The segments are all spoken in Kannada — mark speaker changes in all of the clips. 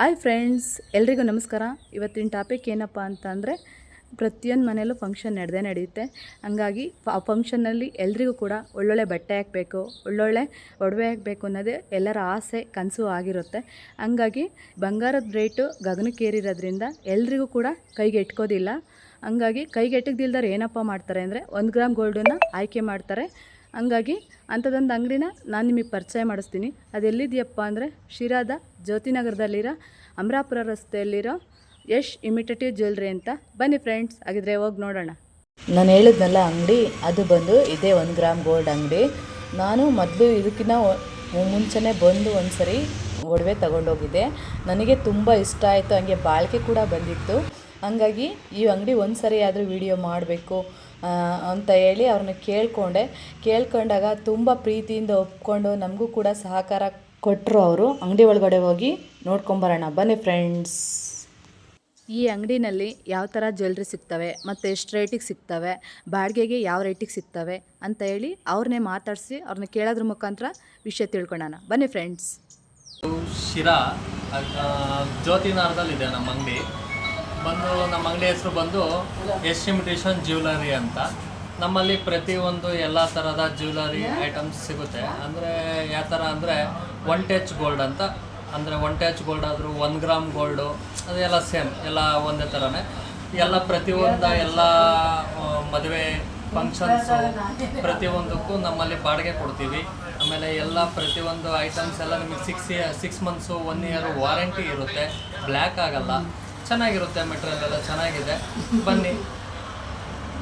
Speaker 1: ಹಾಯ್ ಫ್ರೆಂಡ್ಸ್ ಎಲ್ರಿಗೂ ನಮಸ್ಕಾರ. ಇವತ್ತಿನ ಟಾಪಿಕ್ ಏನಪ್ಪ ಅಂತ ಅಂದರೆ ಪ್ರತಿಯೊಂದು ಮನೆಯಲ್ಲೂ ಫಂಕ್ಷನ್ ನಡೆದೇ ನಡೆಯುತ್ತೆ ಹಂಗಾಗಿ, ಆ ಫಂಕ್ಷನ್ನಲ್ಲಿ ಎಲ್ರಿಗೂ ಕೂಡ ಒಳ್ಳೊಳ್ಳೆ ಬಟ್ಟೆ ಹಾಕಬೇಕು, ಒಳ್ಳೊಳ್ಳೆ ಒಡವೆ ಹಾಕಬೇಕು ಅನ್ನೋದೇ ಎಲ್ಲರ ಆಸೆ, ಕನಸು ಆಗಿರುತ್ತೆ. ಹಂಗಾಗಿ, ಬಂಗಾರದ ರೇಟು ಗಗನಕ್ಕೇರಿರೋದ್ರಿಂದ ಎಲ್ರಿಗೂ ಕೂಡ ಕೈಗೆ ಎಟ್ಕೋದಿಲ್ಲ ಹಂಗಾಗಿ, ಕೈಗೆ ಎಟಕ್ದಿಲ್ದವ್ರು ಏನಪ್ಪ ಮಾಡ್ತಾರೆ ಅಂದರೆ, ಒಂದು ಗ್ರಾಮ್ ಗೋಲ್ಡನ್ನು ಆಯ್ಕೆ ಮಾಡ್ತಾರೆ. ಹಂಗಾಗಿ ಅಂಥದ್ದೊಂದು ಅಂಗಡಿನ ನಾನು ನಿಮಗೆ ಪರಿಚಯ ಮಾಡಿಸ್ತೀನಿ. ಅದು ಎಲ್ಲಿದೆಯಪ್ಪ ಅಂದರೆ ಶಿರಾದ ಜ್ಯೋತಿನಗರದಲ್ಲಿರೋ ಅಮರಾಪುರ ರಸ್ತೆಯಲ್ಲಿರೋ ಯಶ್ ಇಮಿಟೇಟಿವ್ ಜ್ಯುವೆಲ್ರಿ ಅಂತ. ಬನ್ನಿ ಫ್ರೆಂಡ್ಸ್, ಹಾಗಿದ್ರೆ ಹೋಗಿ ನೋಡೋಣ. ನಾನು ಹೇಳಿದ್ನಲ್ಲ ಅಂಗಡಿ, ಅದು ಬಂದು ಇದೇ ಒಂದು ಗ್ರಾಮ್ ಗೋಲ್ಡ್ ಅಂಗಡಿ. ನಾನು ಮೊದಲು ಇದಕ್ಕಿಂತ ಮುಂಚೆನೇ ಬಂದು ಒಂದು ಸರಿ ಒಡವೆ ತಗೊಂಡೋಗಿದ್ದೆ. ನನಗೆ ತುಂಬ ಇಷ್ಟ ಆಯಿತು, ಹಂಗೆ ಬಾಳಿಕೆ ಕೂಡ ಬಂದಿತ್ತು. ಹಂಗಾಗಿ ಈ ಅಂಗಡಿ ಒಂದು ಸರಿ ಆದರೂ ವಿಡಿಯೋ ಮಾಡಬೇಕು. ಅಂತ ಹೇಳಿ ಅವ್ರನ್ನ ಕೇಳಿಕೊಂಡೆ. ಕೇಳ್ಕೊಂಡಾಗ ತುಂಬ ಪ್ರೀತಿಯಿಂದ ಒಪ್ಕೊಂಡು ನಮಗೂ ಕೂಡ ಸಹಕಾರ ಕೊಟ್ಟರು ಅವರು. ಅಂಗಡಿ ಒಳಗಡೆ ಹೋಗಿ ನೋಡ್ಕೊಂಬರೋಣ. ಬನ್ನಿ ಫ್ರೆಂಡ್ಸ್ ಈ ಅಂಗಡಿನಲ್ಲಿ ಯಾವ ಥರ ಜ್ಯುವೆಲ್ರಿ ಸಿಗ್ತವೆ, ಮತ್ತು ಎಷ್ಟು ರೇಟಿಗೆ ಸಿಗ್ತವೆ, ಬಾಡಿಗೆಗೆ ಯಾವ ರೇಟಿಗೆ ಸಿಗ್ತವೆ ಅಂತ ಹೇಳಿ ಅವ್ರನ್ನೇ ಮಾತಾಡಿಸಿ ಅವ್ರನ್ನ ಕೇಳೋದ್ರ ಮುಖಾಂತರ ವಿಷಯ ತಿಳ್ಕೊಳ್ಳೋಣ ಬನ್ನಿ ಫ್ರೆಂಡ್ಸ್
Speaker 2: ಶಿರಾ ಜ್ಯೋತಿನಾರದಲ್ಲಿದೆ ನಮ್ಮ ಅಂಗಡಿ. ಬಂದು ನಮ್ಮ ಅಂಗಡಿ ಹೆಸರು ಬಂದು ಎಸ್ ಇಮಿಟೇಷನ್ ಜ್ಯುವೆಲರಿ ಅಂತ. ನಮ್ಮಲ್ಲಿ ಪ್ರತಿಯೊಂದು ಎಲ್ಲ ಥರದ ಜ್ಯುವೆಲರಿ ಐಟಮ್ಸ್ ಸಿಗುತ್ತೆ. ಅಂದರೆ ಯಾವ ಥರ ಅಂದರೆ ಒನ್ ಟಚ್ ಗೋಲ್ಡ್ ಅಂತ. ಅಂದರೆ ಒನ್ ಟಚ್ ಗೋಲ್ಡ್ ಆದರೂ ಒನ್ ಗ್ರಾಮ್ ಗೋಲ್ಡು ಅದೆಲ್ಲ ಸೇಮ್ ಎಲ್ಲ ಒಂದೇ ಥರನೇ ಎಲ್ಲ ಪ್ರತಿಯೊಂದು ಎಲ್ಲ ಮದುವೆ ಫಂಕ್ಷನ್ಸು ಪ್ರತಿಯೊಂದಕ್ಕೂ ನಮ್ಮಲ್ಲಿ ಬಾಡಿಗೆ ಕೊಡ್ತೀವಿ. ಆಮೇಲೆ ಎಲ್ಲ ಪ್ರತಿಯೊಂದು ಐಟಮ್ಸ್ ಎಲ್ಲ ನಿಮಗೆ six year six months one year warranty ಇರುತ್ತೆ. ಬ್ಲ್ಯಾಕ್ ಆಗಲ್ಲ. ಚೆನ್ನಾಗಿರುತ್ತೆ ಮೆಟೀರಿಯಲ್ ಎಲ್ಲ ಚೆನ್ನಾಗಿದೆ. ಬನ್ನಿ.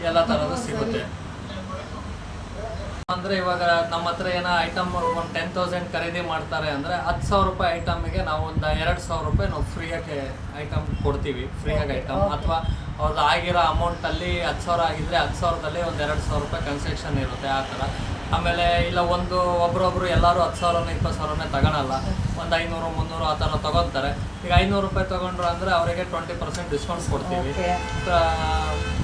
Speaker 2: ಎಲ್ಲ ಥರದ್ದು ಸಿಗುತ್ತೆ. ಅಂದರೆ ಇವಾಗ ನಮ್ಮ ಹತ್ರ ಏನೋ ಐಟಮ್ ಒಂದು ಟೆನ್ ತೌಸಂಡ್ ಖರೀದಿ ಮಾಡ್ತಾರೆ ಅಂದರೆ ಹತ್ತು ಸಾವಿರ ರೂಪಾಯಿ ಐಟಮ್ಗೆ ನಾವು ಒಂದು ಎರಡು ಸಾವಿರ ರೂಪಾಯಿ ನಾವು ಫ್ರೀಯಾಗಿ ಐಟಮ್ ಕೊಡ್ತೀವಿ. ಫ್ರೀಯಾಗಿ ಐಟಮ್ ಅಥವಾ ಅವ್ರದ್ದು ಆಗಿರೋ ಅಮೌಂಟಲ್ಲಿ ಹತ್ತು ಸಾವಿರ ಆಗಿದ್ರೆ ಹತ್ತು ಸಾವಿರದಲ್ಲಿ ಒಂದು ಎರಡು ಸಾವಿರ ರೂಪಾಯಿ ಕನ್ಸೆಷನ್ ಇರುತ್ತೆ ಆ ಥರ ಆಮೇಲೆ ಇಲ್ಲ ಒಂದು ಒಬ್ರೊಬ್ರು ಎಲ್ಲರೂ ಹತ್ತು ಸಾವಿರನ ಇಪ್ಪತ್ತು ಸಾವಿರನೇ ತಗೊಳಲ್ಲ. ಒಂದು ಐನೂರು ಮುನ್ನೂರು ಆ ಥರ ತಗೊತಾರೆ ಈಗ ಐನೂರು ರೂಪಾಯಿ ತಗೊಂಡ್ರು ಅಂದರೆ ಅವರಿಗೆ ಟ್ವೆಂಟಿ ಪರ್ಸೆಂಟ್ ಡಿಸ್ಕೌಂಟ್ ಕೊಡ್ತೀವಿ.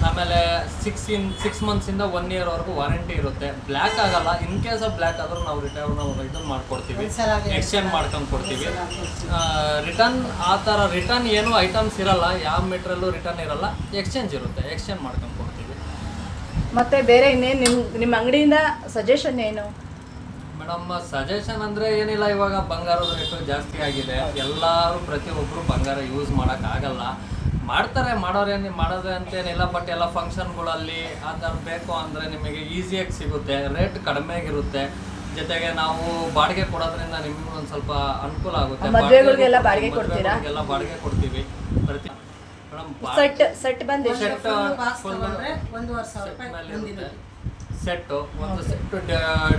Speaker 2: ಆಮೇಲೆ ಸಿಕ್ಸ್ ಇನ್ ಸಿಕ್ಸ್ ಮಂತ್ಸಿಂದ ಒನ್ ಇಯರ್ವರೆಗೂ ವಾರಂಟಿ ಇರುತ್ತೆ. ಬ್ಲ್ಯಾಕ್ ಆಗಲ್ಲ. ಇನ್ ಕೇಸ್ ಆಫ್ ಬ್ಲ್ಯಾಕ್ ಆದರೂ ನಾವು ರಿಟರ್ನ್ ಇದನ್ನು ಮಾಡ್ಕೊಡ್ತೀವಿ. ಎಕ್ಸ್ಚೇಂಜ್ ಮಾಡ್ಕೊಂಡು ಕೊಡ್ತೀವಿ. ರಿಟರ್ನ್. ಆ ಥರ ರಿಟರ್ನ್ ಏನು ಐಟಮ್ಸ್ ಇರಲ್ಲ. ಯಾವ ಮೀಟ್ರಲ್ಲೂ ರಿಟರ್ನ್ ಇರಲ್ಲ. ಎಕ್ಸ್ಚೇಂಜ್ ಇರುತ್ತೆ. ಎಕ್ಸ್ಚೇಂಜ್ ಮಾಡ್ಕೊಂಡು ಕೊಡ್ತೀವಿ.
Speaker 1: ಮತ್ತು ಬೇರೆ ಇನ್ನೇನು ನಿಮ್ ನಿಮ್ಮ ಅಂಗಡಿಯಿಂದ ಸಜೆಷನ್ ಏನು?
Speaker 2: ಮೇಡಮ್ ಸಜೆಷನ್ ಅಂದರೆ ಏನಿಲ್ಲ ಇವಾಗ ಬಂಗಾರದ ರೇಟು ಜಾಸ್ತಿ ಆಗಿದೆ. ಎಲ್ಲರೂ ಪ್ರತಿಯೊಬ್ಬರು ಬಂಗಾರ ಯೂಸ್ ಮಾಡೋಕ್ಕಾಗಲ್ಲ ಮಾಡ್ತಾರೆ ಮಾಡೋರೇನು ಮಾಡೋದೇ ಅಂತೇನಿಲ್ಲ ಬಟ್ ಎಲ್ಲ ಫಂಕ್ಷನ್ಗಳಲ್ಲಿ ಆ ಥರ ಬೇಕು ಅಂದರೆ ನಿಮಗೆ ಈಸಿಯಾಗಿ ಸಿಗುತ್ತೆ. ರೇಟ್ ಕಡಿಮೆಗಿರುತ್ತೆ ಜೊತೆಗೆ ನಾವು ಬಾಡಿಗೆ ಕೊಡೋದ್ರಿಂದ ನಿಮಗೂ ಒಂದು ಸ್ವಲ್ಪ ಅನುಕೂಲ ಆಗುತ್ತೆ.
Speaker 1: ಮದುವೆಗಳಿಗೆಲ್ಲ ಬಾಡಿಗೆ ಕೊಡ್ತೀರಾ?
Speaker 2: ಮದ್ವೆಗಳಿಗೆಲ್ಲ ಬಾಡಿಗೆ ಕೊಡ್ತೀವಿ. ಪ್ರತಿ
Speaker 1: ಸೆಟ್ ಸೆಟ್ ಬಂದು
Speaker 2: ಸೆಟ್ ಸೆಟ್ಟು ಒಂದು ಸೆಟ್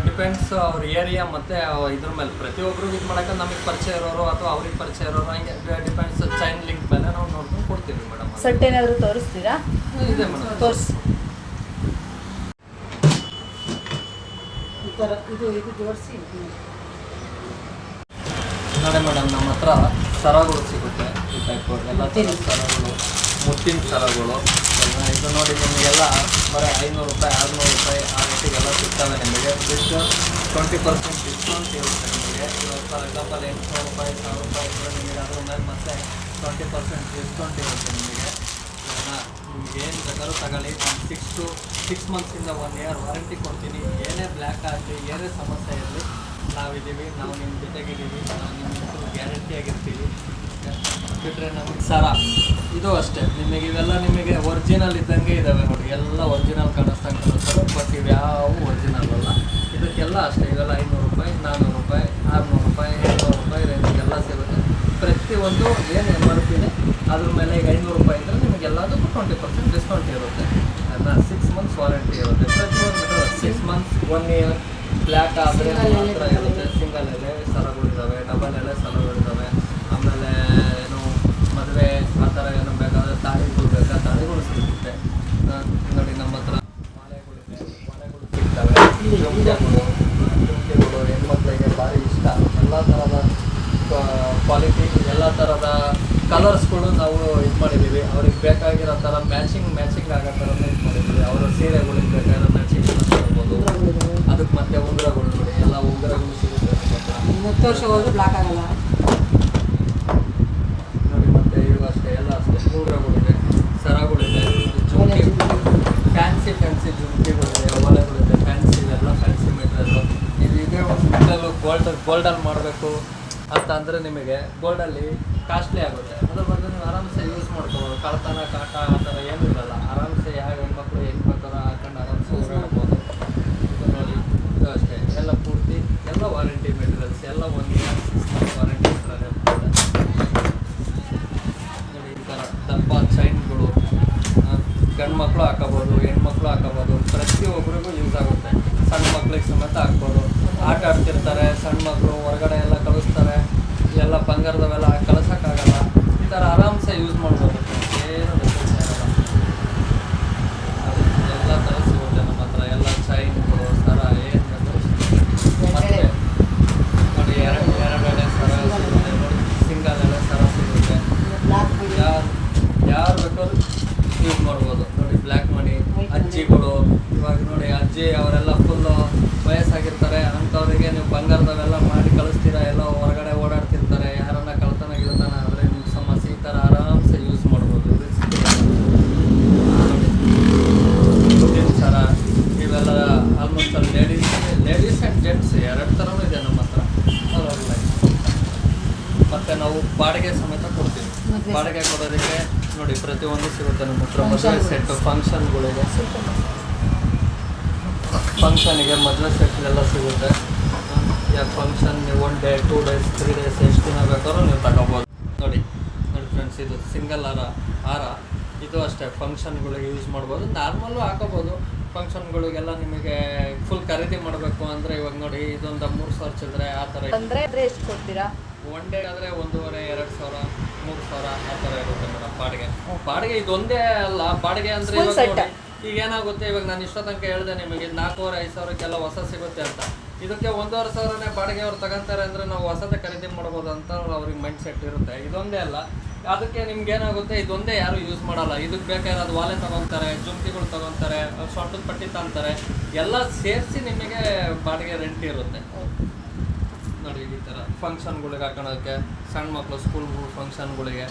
Speaker 2: ಡಿಪೆಂಡ್ಸ್ ಅವ್ರ ಏರಿಯಾ ಮತ್ತೆ ಇದ್ರ ಮೇಲೆ. ಪ್ರತಿಯೊಬ್ಬರು ಇದು ಮಾಡಕ್ಕೆ ನಮಗೆ ಪರಿಚಯ ಇರೋರು ಅಥವಾ ಅವ್ರಿಗೆ ಪರಿಚಯ ಇರೋರು ಹಂಗೆ ಡಿಪೆಂಡ್ಸ್ ಚೈನ್ ಲಿಂಕ್ ಮೇಲೆ ನಾವು ನೋಡ್ಕೊಂಡು ಕೊಡ್ತೀವಿ ಮೇಡಮ್
Speaker 1: ಸೆಟ್ ಏನಾದರೂ ತೋರಿಸ್ತೀರಾ?
Speaker 2: ಇದೆ ಮೇಡಮ್.
Speaker 1: ತೋರಿಸಿ.
Speaker 2: ನೋಡಿ ಮೇಡಮ್ ನಮ್ಮ ಹತ್ರ ಸರಗಳು ಸಿಗುತ್ತೆ. ಈ ಟೈಪ್ ಎಲ್ಲ ಸ್ಥಳಗಳು ಮುತ್ತಿನ ಸ್ಥಳಗಳು ಇದು ನೋಡಿ ನಿಮಗೆಲ್ಲ, ಬರೀ ಐನೂರು ರೂಪಾಯಿ, ಆರುನೂರು ರೂಪಾಯಿ ಆ ರೇಟಿಗೆಲ್ಲ ಸಿಗ್ತವೆ ನಿಮಗೆ. ವಿತ್ ಟ್ವೆಂಟಿ ಪರ್ಸೆಂಟ್ ಡಿಸ್ಕೌಂಟ್ ಇರುತ್ತೆ ನಿಮಗೆ. ಫಾರ್ ಎಕ್ಸಾಂಪಲ್ ಎಂಟುನೂರು ರೂಪಾಯಿ, ಸಾವಿರ ರೂಪಾಯಿ ಇದ್ದರೆ ನಿಮಗೆ ಅದ್ರ ಮೇಲೆ ಮತ್ತೆ ಟ್ವೆಂಟಿ ಪರ್ಸೆಂಟ್ ಡಿಸ್ಕೌಂಟ್ ಇರುತ್ತೆ ನಿಮಗೆ? ನಿಮ್ಗೆ ಏನು ಬೇಕಾದ್ರೂ ತಗೊಳ್ಳಿ. ನಾನು ಸಿಕ್ಸ್ ಟು ಸಿಕ್ಸ್ ಮಂತ್ಸಿಂದ ಒನ್ ಇಯರ್ ವಾರಂಟಿ ಕೊಡ್ತೀನಿ. ಏನೇ ಬ್ಲ್ಯಾಕ್ ಆಗಲಿ, ಏನೇ ಸಮಸ್ಯೆ ಇರಲಿ, ನಾವಿದ್ದೀವಿ, ನಾವು ನಿಮ್ಮ ಜೊತೆಗಿದ್ದೀವಿ, ನಾವು ನಿಮ್ಮ ಹೆಸರು ಗ್ಯಾರಂಟಿ ಆಗಿರ್ತೀವಿ. ಬಿಟ್ಟರೆ ನಮಗೆ ಸರ. ಇದು ಅಷ್ಟೇ. ನಿಮಗೆ ಇವೆಲ್ಲ ನಿಮಗೆ ಒರಿಜಿನಲ್ ಇದ್ದಂಗೆ ಇದ್ದಾವೆ ನೋಡಿ. ಎಲ್ಲ ಒರಿಜಿನಲ್ ಕಾಣಿಸ್ತಾ ಕಾಣಿಸ್ತವೆ ಬಟ್ ಇವು ಯಾವ ಒರಿಜಿನಲ್ ಅಲ್ಲ. ಇದಕ್ಕೆಲ್ಲ ಅಷ್ಟೇ. ಇವೆಲ್ಲ ಐನೂರು ರೂಪಾಯಿ ನಾನ್ನೂರು ರೂಪಾಯಿ ಆರುನೂರು ರೂಪಾಯಿ ಏಳ್ನೂರು ರೂಪಾಯಿ ರೇಂಜಿಗೆಲ್ಲ ಸಿಗುತ್ತೆ. ಪ್ರತಿಯೊಂದು ಏನು ಎಂ ಆರ್ ಪಿನೇ ಅದ್ರ ಮೇಲೆ ಈಗ ಐನೂರು ರೂಪಾಯಿ ಇದ್ದರೆ ನಿಮಗೆಲ್ಲದಕ್ಕೂ ಟ್ವೆಂಟಿ ಪರ್ಸೆಂಟ್ ಡಿಸ್ಕೌಂಟ್ ಇರುತ್ತೆ. ಅದನ್ನ ಸಿಕ್ಸ್ ಮಂತ್ಸ್ ವಾರಂಟಿ ಇರುತ್ತೆ. ಪ್ರತಿಯೊಂದು six months one year black ಆದರೆ ಮಾತ್ರ ಇರುತ್ತೆ. ಸಿಂಗಲ್ ಎಲೆ ಸರಗಳಿದ್ದಾವೆ ಡಬಲ್ ಎಲೆ ಸರಗಳಿದ್ದಾವೆ ಆಮೇಲೆ ಏನು ಮದುವೆ ಆ ಥರ ಏನು ಬೇಕಾದರೆ ತಾಳಿಗಳು ಬೇಕಾ ತಾಳಿಗಳು ಸಿಗುತ್ತೆ ಆ, ನೋಡಿ ನಮ್ಮ ಹತ್ರ ಮಾಲೆಗಳಿದೆ ಮಾಲೆಗಳು ಹೆಣ್ಮಕ್ಳಿಗೆ ಭಾರಿ ಇಷ್ಟ ಎಲ್ಲ ಥರದ ಕ್ವಾಲಿಟಿ ಎಲ್ಲ ಥರದ ಕಲರ್ಸ್ಗಳು ನಾವು ಇದು ಮಾಡಿದ್ದೀವಿ ಅವ್ರಿಗೆ ಬೇಕಾಗಿರೋ ಥರ ಮ್ಯಾಚಿಂಗ್ ಮ್ಯಾಚಿಂಗ್ ಆಗೋ ಥರನೇ ಇದು ಮಾಡಿದ್ದೀವಿ ಅವರ ಸೀರೆಗಳಿಗೆ ಬೇಕಾಗಿರೋ ಮ್ಯಾಚಿಂಗ್ ಮಾಡ್ಬೋದು ಅದಕ್ಕೆ ಮತ್ತೆ ಉಂಗುರಗಳು ಎಲ್ಲ ಉಂಗುರಗಳು ಸಿಗುತ್ತೆ
Speaker 3: ವರ್ಷ ಹೋದ್ರೆ ಬ್ಲಾಕ್ ಆಗಲ್ಲ.
Speaker 2: ಗೋಲ್ಡಲ್ಲಿ ಮಾಡಬೇಕು ಅಂತ ಅಂದರೆ ನಿಮಗೆ ಗೋಲ್ಡಲ್ಲಿ ಕಾಸ್ಟ್ಲಿ ಆಗುತ್ತೆ. ಅದ್ರ ಬಗ್ಗೆ ನೀವು ಆರಾಮ್ಸೆ ಯೂಸ್ ಮಾಡ್ಕೋಬೋದು. ಕಳ್ತನ ಕಾಟ ಆ ಥರ ಏನೂ ಇರಲ್ಲ. ಆರಾಮ್ಸೆ ಯಾವ ಹೆಣ್ಮಕ್ಳು ಏನು ಬೇಕಾದ್ರೂ ಹಾಕೊಂಡು ಆರಾಮ್ಸೆ ಓಡಾಡ್ಬೋದು ಇದು ನೋಡಿ ಇದು ಅಷ್ಟೇ. ಎಲ್ಲ ಪೂರ್ತಿ, ಎಲ್ಲ ವಾರಂಟಿ ಮೆಟೀರಿಯಲ್ಸ್ ಎಲ್ಲ ಒಂದು ವಾರಂಟಿ ಮೆಟೀರಿಯಲ್ ನೋಡಿ ಈ ಥರ ದಪ್ಪ ಚೈನ್ಗಳು ಗಂಡು ಮಕ್ಕಳು ಹಾಕೋಬೋದು, ಹೆಣ್ಮಕ್ಳು ಹಾಕೋಬೋದು. ಪ್ರತಿಯೊಬ್ಬರಿಗೂ ಯೂಸ್ ಆಗುತ್ತೆ. ಸಣ್ಣ ಮಕ್ಳಿಗೆ ಸಮೇತ ಹಾಕ್ಬೋದು. ಆಟ ಆಡ್ತಿರ್ತಾರೆ, ಸಣ್ಣ ಮಕ್ಕಳು ಹೊರಗಡೆ ಎಲ್ಲ ಕಳಿಸ್ತಾರೆ, ಎಲ್ಲ ಬಂಗಾರದವೆಲ್ಲ ಕಳ್ಸೋಕ್ಕಾಗಲ್ಲ. ಈ ಥರ ಆರಾಮ್ಸೆ ಯೂಸ್ ಮಾಡ್ಬೋದು ಏನು ವ್ಯತ್ಯಾಸ ಇರಲ್ಲ ಅದು ಎಲ್ಲ ಥರ ಸಿಗುತ್ತೆ ನಮ್ಮ ಹತ್ರ ಎಲ್ಲ ಚೈನ್ಗಳು ಸರ ಏನು ಬೇಕಾದ್ರೂ ಸಿಗುತ್ತೆ. ಮತ್ತೆ ನೋಡಿ ಎರಡು ಎರಡೆಡೆ ಸರ ಸಿಗುತ್ತೆ ನೋಡಿ ಸಿಂಗಲ್ ಎಳೆ ಸರ ಸಿಗುತ್ತೆ ಯಾರು ಯಾರು ಬೇಕಾದ್ರೂ ಯೂಸ್ ಮಾಡ್ಬೋದು ನೋಡಿ ಬ್ಲ್ಯಾಕ್ ಮನಿ ಅಜ್ಜಿಗಳು ಇವಾಗ ನೋಡಿ ಅಜ್ಜಿ ಅವರೆಲ್ಲ ಫುಲ್ಲು ವಯಸ್ಸಾಗಿರ್ತಾರೆ ಅಂಥವ್ರಿಗೆ ನೀವು ಬಂಗಾರದವೆಲ್ಲ ಮಾಡಿ ಕಳಿಸ್ತೀರಾ? ಎಲ್ಲ ಹೊರಗಡೆ ಓಡಾಡ್ತಿರ್ತಾರೆ ಯಾರನ್ನ ಕಳ್ತನ ಇಳ್ತಾನ ಆದರೆ ನಿಮ್ಮ ಸಮಸ್ಯೆ ಈ ಥರ ಆರಾಮ್ಸೆ ಯೂಸ್ ಮಾಡ್ಬೋದು. ಸರ ಇವೆಲ್ಲ ಆಲ್ಮೋಸ್ಟ್ ಅಲ್ಲಿ ಲೇಡೀಸ್ ಲೇಡೀಸ್ ಆ್ಯಂಡ್ ಜೆಂಟ್ಸ್ ಎರಡು ಥರನೂ ಇದೆ ನಮ್ಮ ಹತ್ರ. ಮತ್ತು ಮತ್ತೆ ನಾವು ಬಾಡಿಗೆ ಸಮೇತ ಕೊಡ್ತೀವಿ. ಬಾಡಿಗೆ ಕೊಡೋದಕ್ಕೆ ನೋಡಿ ಪ್ರತಿಯೊಂದು ಸಿಗುತ್ತೆ ನಮ್ಮ ಹತ್ರ. ಮದುವೆ ಸೆಟ್ಟು ಫಂಕ್ಷನ್ಗಳಿಗೆ ಫಂಕ್ಷನಿಗೆ ಮದುವೆ ಸೆಟ್ ಎಲ್ಲ ಸಿಗುತ್ತೆ ಯಾವ function one day two days three days ಎಷ್ಟು ದಿನ ಬೇಕಾದ್ರೂ ನೀವು ತಗೋಬೋದು. ನೋಡಿ ನೋಡಿ ಫ್ರೆಂಡ್ಸ್ ಇದು ಸಿಂಗಲ್ ಹಾರ ಹಾರ. ಇದು ಅಷ್ಟೇ ಫಂಕ್ಷನ್ಗಳಿಗೆ ಯೂಸ್ ಮಾಡ್ಬೋದು. ನಾರ್ಮಲ್ಲು ಹಾಕೋಬೋದು. ಫಂಕ್ಷನ್ಗಳಿಗೆಲ್ಲ ನಿಮಗೆ ಫುಲ್ ಖರೀದಿ ಮಾಡಬೇಕು ಅಂದರೆ ಇವಾಗ ನೋಡಿ ಇದೊಂದು ಮೂರು ಸಾವಿರ ಚಿಲ್ಲರೆ ಆ ಥರ
Speaker 1: ಅಂದರೆ ಎಷ್ಟು ಕೊಡ್ತೀರಾ?
Speaker 2: ಒನ್ ಡೇ ಆದರೆ ಒಂದೂವರೆ ಎರಡು ಸಾವಿರ ಮೂರು ಸಾವಿರ ಆ ಥರ ಇರುತ್ತೆ ಮೇಡಮ್ ಬಾಡಿಗೆ. ಬಾಡಿಗೆ ಇದೊಂದೇ ಅಲ್ಲ ಬಾಡಿಗೆ ಅಂದರೆ. ಈಗ ಏನಾಗುತ್ತೆ ಇವಾಗ ನಾನು ಇಷ್ಟೋ ತನಕ ಹೇಳಿದೆ ನಿಮಗೆ, ನಾಲ್ಕೂವರೆ, ಐದು ಸಾವಿರಕ್ಕೆಲ್ಲ ಹೊಸ ಸಿಗುತ್ತೆ ಅಂತ. ಇದಕ್ಕೆ ಒಂದೂವರೆ ಸಾವಿರನೇ ಬಾಡಿಗೆ ಅವ್ರು ತಗೊಂತಾರೆ ಅಂದರೆ ನಾವು ಹೊಸದೇ ಖರೀದಿ ಮಾಡ್ಬೋದು ಅಂತ ಅವ್ರಿಗೆ ಮೈಂಡ್ ಸೆಟ್ ಇರುತ್ತೆ. ಇದೊಂದೇ ಅಲ್ಲ, ಅದಕ್ಕೆ ನಿಮ್ಗೆ ಏನಾಗುತ್ತೆ ಇದೊಂದೇ ಯಾರು ಯೂಸ್ ಮಾಡಲ್ಲ. ಇದಕ್ಕೆ ಬೇಕಾದ್ರೆ ಅದು ವಾಲೆ ತಗೊತಾರೆ, ಜುಮ್ಕಿಗಳು ತಗೊತಾರೆ ಸೊಟ್ಟದ ಪಟ್ಟಿ ತಂತಾರೆ ಎಲ್ಲ ಸೇರಿಸಿ ನಿಮಗೆ ಬಾಡಿಗೆ ರೆಂಟ್ ಇರುತ್ತೆ. ನೋಡಿ, ಈ ಥರ ಫಂಕ್ಷನ್ಗಳಿಗೆ ಹಾಕೊಳೋಕ್ಕೆ ಸಣ್ಣ ಮಕ್ಕಳು ಸ್ಕೂಲ್ ಫಂಕ್ಷನ್ಗಳಿಗೆ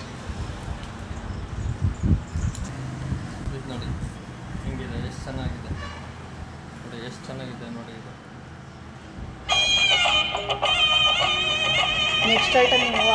Speaker 2: ಇದು ನೋಡಿ. ಹಿಂಗಿದೆ ಎಷ್ಟು ಚೆನ್ನಾಗಿದೆ? ನೋಡಿ ಎಷ್ಟು ಚೆನ್ನಾಗಿದೆ ನೋಡಿ ಇದು.
Speaker 1: ನೆಕ್ಸ್ಟ್ ಐಟಮ್ ಮೂವ್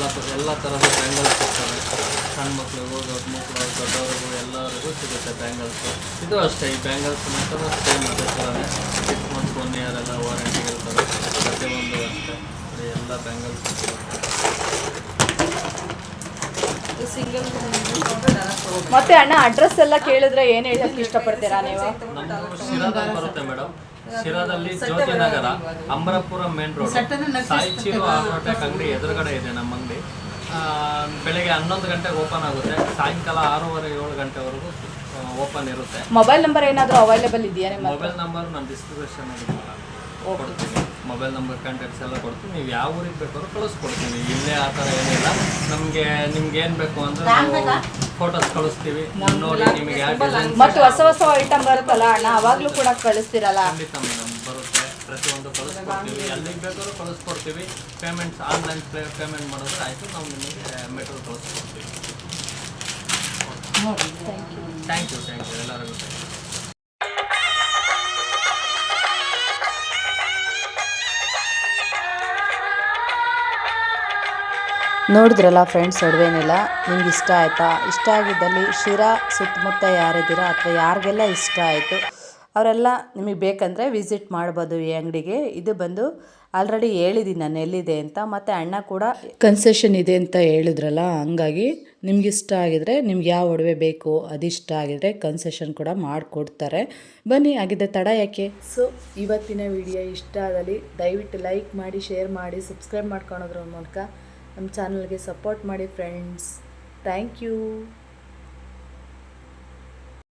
Speaker 2: ಎಲ್ಲ ಎಲ್ಲ ಥರದ ಬ್ಯಾಂಗಲ್ಸ್ ಸಿಗ್ತವೆ. ಸಣ್ಣ ಮಕ್ಳಿಗೂ ದೊಡ್ಡ ಮಕ್ಕಳು ದೊಡ್ಡವರಿಗೂ ಎಲ್ಲರಿಗೂ ಸಿಗುತ್ತೆ ಬ್ಯಾಂಗಲ್ಸ್ ಇದು ಅಷ್ಟೇ ಈ ಬ್ಯಾಂಗಲ್ಸ್ ಮಾತ್ರ ಸೇಮ್ ಅದೇ ಥರನೇ ಸಿಕ್ಸ್ ಮಂತ್ಸ್ ಒನ್ ಇಯರ್ ಎಲ್ಲ ವಾರಂಟಿ ಇರ್ತವೆ ಪ್ರತಿಯೊಂದು ಅಷ್ಟೇ. ಎಲ್ಲ ಬ್ಯಾಂಗಲ್ಸ್
Speaker 1: ಮತ್ತೆ ಅಣ್ಣ ಅಡ್ರೆಸ್ ಎಲ್ಲ ಕೇಳಿದ್ರೆ ಏನು ಹೇಳಕ್ಕೆ ಇಷ್ಟಪಡ್ತೀರಾ ನೀವು?
Speaker 2: ಬರುತ್ತೆ ಮೇಡಮ್ ಶಿರಾದಲ್ಲಿ ಜ್ಯೋತಿ ನಗರ ಅಂಬರಪುರ ಮೇನ್ ರೋಡ್ ಸಾಯಿ ಚೀರು ಆಟೋಟೆಕ್ ಅಂಗಡಿ ಎದುರುಗಡೆ ಇದೆ ನಮ್ಮ ಅಂಗಡಿ. ಆ, ಬೆಳಿಗ್ಗೆ ಹನ್ನೊಂದು ಗಂಟೆಗೆ ಓಪನ್ ಆಗುತ್ತೆ. ಸಾಯಂಕಾಲ ಆರೂವರೆ ಏಳು ಗಂಟೆವರೆಗೂ ಓಪನ್ ಇರುತ್ತೆ.
Speaker 1: ಮೊಬೈಲ್ ನಂಬರ್ ಏನಾದರೂ ಅವೈಲೇಬಲ್ ಇದೆಯಾ ನಿಮ್ಮ
Speaker 2: ಮೊಬೈಲ್ ನಂಬರ್ ನಾನು ಡಿಸ್ಕ್ರಿಪ್ಷನ್ ಕೊಡ್ತೀನಿ. ಮೊಬೈಲ್ ನಂಬರ್ ಕಾಂಟ್ಯಾಕ್ಟ್ಸ್ ಎಲ್ಲ ಕೊಡ್ತೀವಿ. ನೀವು ಯಾವ ಊರಿಗೆ ಬೇಕಾದ್ರೂ ಕಳಿಸ್ಕೊಡ್ತೀವಿ. ಇಲ್ಲೇ ಆ ಥರ ಏನಿಲ್ಲ. ನಮಗೆ ನಿಮ್ಗೆ ಏನು ಬೇಕು ಅಂದರೆ ನಾವು ಫೋಟೋಸ್ ಕಳಿಸ್ತೀವಿ. ನೋಡಿ ನಿಮಗೆ ಯಾವ ಡಿಸೈನ್
Speaker 1: ಮತ್ತು ಹೊಸ ಹೊಸ ಐಟಮ್ ಬರುತ್ತಲ್ಲ ಅಣ್ಣ ಅವಾಗಲೂ ಕೂಡ ಕಳಿಸ್ತೀರಲ್ಲ?
Speaker 2: ಖಂಡಿತ ಮೇಡಮ್ ಬರುತ್ತೆ. ಪ್ರತಿಯೊಂದು ಕಳಿಸ್ಕೊಡ್ತೀವಿ. ಎಲ್ಲಿಗೆ ಬೇಕಾದ್ರೂ ಕಳಿಸ್ಕೊಡ್ತೀವಿ. ಪೇಮೆಂಟ್ಸ್ ಆನ್ಲೈನ್ ಪೇಮೆಂಟ್ ಮಾಡಿದ್ರೆ ಆಯಿತು. ನಾವು ನಿಮಗೆ ಮೆಟೀರಿಯಲ್ ಕಳಿಸ್ಕೊಡ್ತೀವಿ. ಥ್ಯಾಂಕ್ ಯು ಥ್ಯಾಂಕ್ ಯು ಎಲ್ಲರಿಗೂ ಥ್ಯಾಂಕ್ you.
Speaker 1: ನೋಡಿದ್ರಲ್ಲ ಫ್ರೆಂಡ್ಸ್ ಒಡವೆನೆಲ್ಲ ನಿಮ್ಗೆ ಇಷ್ಟ ಆಯಿತಾ? ಇಷ್ಟ ಆಗಿದ್ದಲ್ಲಿ ಶಿರಾ ಸುತ್ತಮುತ್ತ ಯಾರಿದ್ದೀರಾ ಅಥವಾ ಯಾರಿಗೆಲ್ಲ ಇಷ್ಟ ಆಯಿತು? ಅವರೆಲ್ಲ ನಿಮಗೆ ಬೇಕಂದರೆ ವಿಸಿಟ್ ಮಾಡ್ಬೋದು ಈ ಅಂಗಡಿಗೆ. ಇದು ಬಂದು ಆಲ್ರೆಡಿ ಹೇಳಿದ್ದೀನಿ ನಾನು ಎಲ್ಲಿದೆ ಅಂತ. ಮತ್ತು ಅಣ್ಣ ಕೂಡ ಕನ್ಸೆಷನ್ ಇದೆ ಅಂತ ಹೇಳಿದ್ರಲ್ಲ, ಹಂಗಾಗಿ ನಿಮ್ಗೆ ಇಷ್ಟ ಆಗಿದರೆ ನಿಮ್ಗೆ ಯಾವ ಒಡವೆ ಬೇಕು ಅದಿಷ್ಟ ಆಗಿದರೆ ಕನ್ಸೆಷನ್ ಕೂಡ ಮಾಡಿಕೊಡ್ತಾರೆ. ಬನ್ನಿ ಆಗಿದೆ ತಡ ಯಾಕೆ? ಸೊ ಇವತ್ತಿನ ವಿಡಿಯೋ ಇಷ್ಟ ಆಗಲಿ ದಯವಿಟ್ಟು ಲೈಕ್ ಮಾಡಿ ಶೇರ್ ಮಾಡಿ ಸಬ್ಸ್ಕ್ರೈಬ್ ಮಾಡ್ಕೊಳೋದ್ರ ಮೂಲಕ ನಮ್ಮ ಚಾನಲ್ಗೆ ಸಪೋರ್ಟ್ ಮಾಡಿ ಫ್ರೆಂಡ್ಸ್ ಥ್ಯಾಂಕ್ ಯು